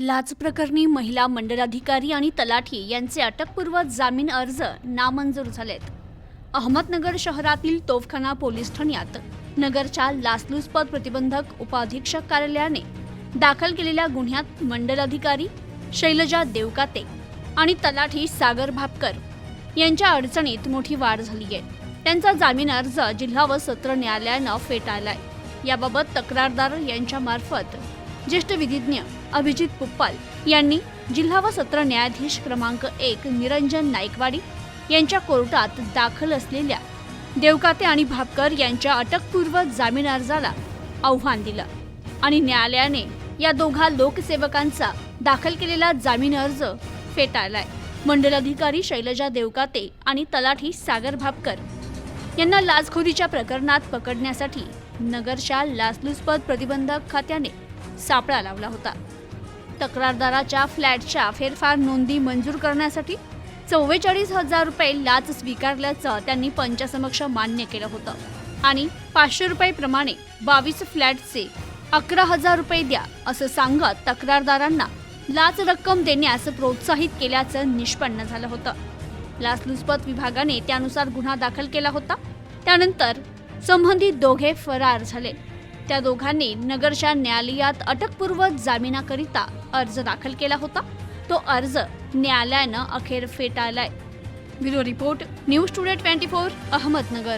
लाच प्रकरणी महिला मंडलाधिकारी आणि तलाठी यांचे अटकपूर्व जामीन अर्ज नामंजूर झालेत. अहमदनगर शहरातील तोफखाना पोलीस ठाण्यात नगरच्या लाचलुचपत प्रतिबंधक उपाधीक्षक कार्यालयाने दाखल केलेल्या गुन्ह्यात मंडलाधिकारी शैलजा देवकाते आणि तलाठी सागर भापकर यांच्या अडचणीत मोठी वाढ झाली आहे. त्यांचा जामीन अर्ज जिल्हा व सत्र न्यायालयानं फेटाळलाय. याबाबत तक्रारदार यांच्या मार्फत ज्येष्ठ विधिज्ञ अभिजित पुप्पाल यांनी जिल्हा व सत्र न्यायाधीश क्रमांक एक निरंजन नाईकवाडी यांच्या कोर्टात दाखल असलेल्या देवकाते आणि भापकर यांच्या अटकपूर्व जामीन अर्जाला आव्हान दिलं आणि न्यायालयाने या दोघा लोकसेवकांचा दाखल केलेला जामीन अर्ज फेटाळलाय. मंडलाधिकारी शैलजा देवकाते आणि तलाठी सागर भापकर यांना लाचखोरीच्या प्रकरणात पकडण्यासाठी नगरच्या लाचलुचपत प्रतिबंधक खात्याने सापळा लावला होता. तक्रारदाराच्या फ्लॅटच्या फेरफार नोंदी मंजूर करण्यासाठी चव्वेचाळीस हजार रुपये लाच स्वीकारल्याचं त्यांनी पंचासमक्ष मान्य केलं होतं. आणि पाचशे रुपयेप्रमाणे बावीस फ्लॅटचे अकरा हजार रुपये द्या असं सांगत तक्रारदारांना लाच रक्कम देण्यास प्रोत्साहित केल्याचं निष्पन्न झालं होतं. लाचलुचपत विभागाने त्यानुसार गुन्हा दाखल केला होता. त्यानंतर संबंधित दोघे फरार झाले. त्या दोघांनी नगरच्या न्यायालयात अटकपूर्व जामिनाकरिता अर्ज दाखल केला होता. तो अर्ज न्यायालयानं अखेर फेटाळलाय. Bureau report news today twenty four Ahmednagar.